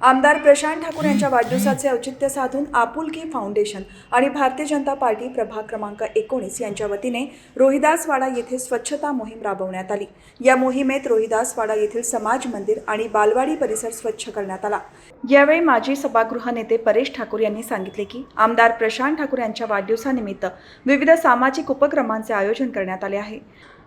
आमदार प्रशांत ठाकूर यांच्या वाढदिवसाचे औचित्य साधून आपुलकी फाउंडेशन आणि भारतीय जनता पार्टी प्रभाग क्रमांक एकोणीस यांच्या वतीने रोहिदासवाडा येथे स्वच्छता मोहीम राबवण्यात आली. या मोहिमेत रोहिदासवाडा येथील समाज मंदिर आणि बालवाडी परिसर स्वच्छ करण्यात आला. यावेळी माजी सभागृह नेते परेश ठाकूर यांनी सांगितले की आमदार प्रशांत ठाकूर यांच्या वाढदिवसानिमित्त विविध सामाजिक उपक्रमांचे आयोजन करण्यात आले आहे.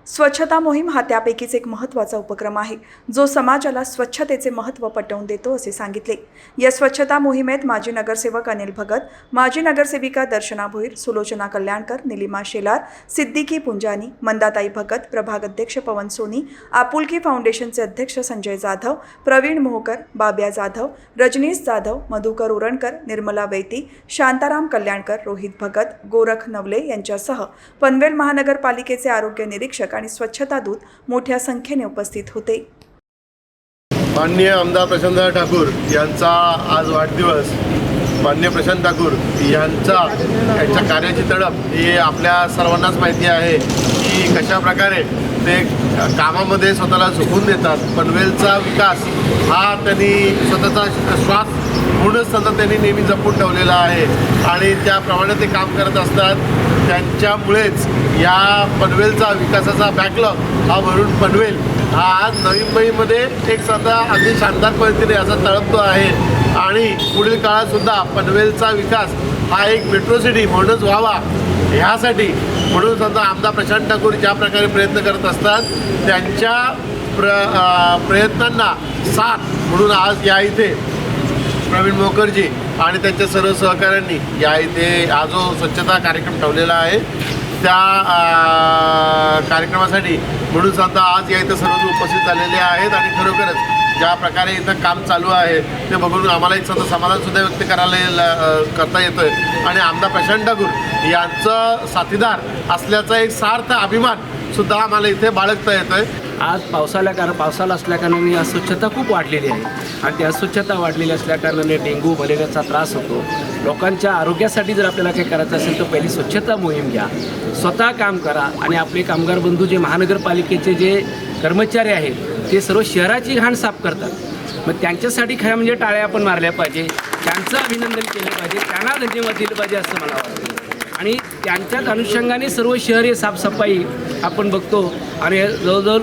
स्वच्छता मोहीम हा त्यापैकीच एक महत्त्वाचा उपक्रम आहे जो समाजाला स्वच्छतेचे महत्त्व पटवून देतो असे सांगितले. या स्वच्छता मोहिमेत माजी नगरसेवक अनिल भगत माजी नगरसेविका दर्शना भोईर सुलोचना कल्याणकर निलिमा शेलार सिद्दीकी पुंजानी मंदाताई भगत प्रभाग अध्यक्ष पवन सोनी आपुलकी फाउंडेशनचे अध्यक्ष संजय जाधव प्रवीण मोहकर बाब्या जाधव रजनीश जाधव मधुकर उरणकर निर्मला वैती शांताराम कल्याणकर रोहित भगत गोरख नवले यांच्यासह पनवेल महानगरपालिकेचे आरोग्य निरीक्षक आणि स्वच्छता दूत मोठ्या संख्येने उपस्थित होते. माननीय आमदार प्रशांत ठाकूर यांचा आज वाढदिवस. माननीय प्रशांत ठाकूर यांचा यांच्या कार्याची तडप ही आपल्या सर्वांनाच माहिती आहे की कशा प्रकारे ते कामामध्ये स्वतःला झोकून देतात. पनवेलचा विकास हा त्यांनी स्वतःचा श्वास म्हणूनच सतत त्यांनी नेहमी जपून ठेवलेला आहे. आणि त्याप्रमाणे ते काम करत असतात. त्यांच्यामुळेच या पनवेलचा विकासाचा बॅकलॉग हा भरून पनवेल हा आज नवी मुंबईमध्ये एक सध्या अगदी शानदार पद्धतीने असा तळपतो आहे. आणि पुढील काळातसुद्धा पनवेलचा विकास हा एक मेट्रो सिटी म्हणूनच व्हावा ह्यासाठी म्हणून समजा आमदार प्रशांत ठाकूर ज्या प्रकारे प्रयत्न करत असतात त्यांच्या प्र प्रयत्नांना साथ म्हणून आज या इथे प्रवीण मोकरजी आणि त्यांच्या सर्व सहकाऱ्यांनी या इथे हा जो स्वच्छता कार्यक्रम ठेवलेला आहे त्या कार्यक्रमासाठी म्हणून समजा आज या इथं सर्वजण उपस्थित झालेले आहेत आणि खरोखरच ज्या प्रकारे इथं काम चालू आहे ते बघून आम्हाला एक समजा समाधानसुद्धा व्यक्त करायला करता येतं आहे आणि आमदार प्रशांत ठाकूर यांचं साथीदार असल्याचा एक सार्थ अभिमान सुद्धा आम्हाला इथे बाळगता येतोय. आहे आज पावसाला कारण पावसाला असल्याकारणाने अस्वच्छता खूप वाढलेली आहे. आणि ती अस्वच्छता वाढलेली असल्याकारणाने डेंग्यू मलेरियाचा त्रास होतो. लोकांच्या आरोग्यासाठी जर आपल्याला काही करायचं असेल तर पहिली स्वच्छता मोहीम घ्या. स्वतः काम करा आणि आपले कामगार बंधू जे महानगरपालिकेचे जे कर्मचारी आहेत ते सर्व शहराची घाण साफ करतात. मग त्यांच्यासाठी खऱ्या म्हणजे टाळ्या आपण मारल्या पाहिजे. त्यांचं अभिनंदन केलं पाहिजे. त्यांना धन्यवाद दिलं पाहिजे असं मला वाटतं. आणि त्यांच्याच अनुषंगाने सर्व शहर हे साफसफाई आपण बघतो. आणि जवळजवळ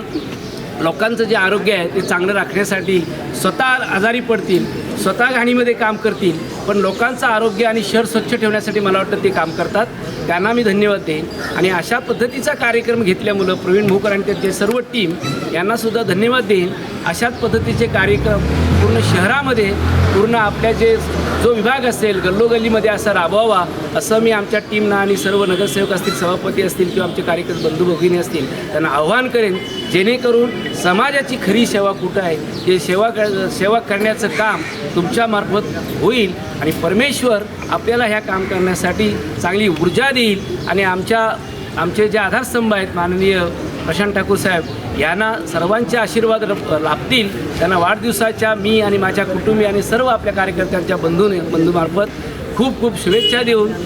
लोकांचं जे आरोग्य आहे ते चांगलं राखण्यासाठी स्वतः आजारी पडतील स्वतः घाणीमध्ये काम करतील पण लोकांचं आरोग्य आणि शहर स्वच्छ ठेवण्यासाठी मला वाटतं ते काम करतात. त्यांना मी धन्यवाद देईन. आणि अशा पद्धतीचा कार्यक्रम घेतल्यामुळं प्रवीण भोकर आणि त्यांचे सर्व टीम यांनासुद्धा धन्यवाद देईन. अशाच पद्धतीचे कार्यक्रम पूर्ण शहरामध्ये पूर्ण आपल्या जे जो विभाग असेल गल्लोगल्लीमध्ये असा राबवावा असं मी आमच्या टीमना आणि सर्व नगरसेवक असतील सभापती असतील किंवा आमचे कार्यकर्ते बंधू भगिनी असतील त्यांना आव्हान करेन जेणेकरून समाजाची खरी सेवा कुठं आहे? ते सेवा कर सेवा करण्याचं काम तुमच्यामार्फत होईल आणि परमेश्वर आपल्याला ह्या काम करण्यासाठी चांगली ऊर्जा देईल. आणि आमच्या आमचे जे आधारस्तंभ आहेत माननीय प्रशांत ठाकूर साहेब यांना सर्वांचे आशीर्वाद लाभतील. त्यांना वाढदिवसाच्या मी आणि माझ्या कुटुंबी आणि सर्व आपल्या कार्यकर्त्यांच्या बंधूने बंधूमार्फत खूप खूप शुभेच्छा देऊन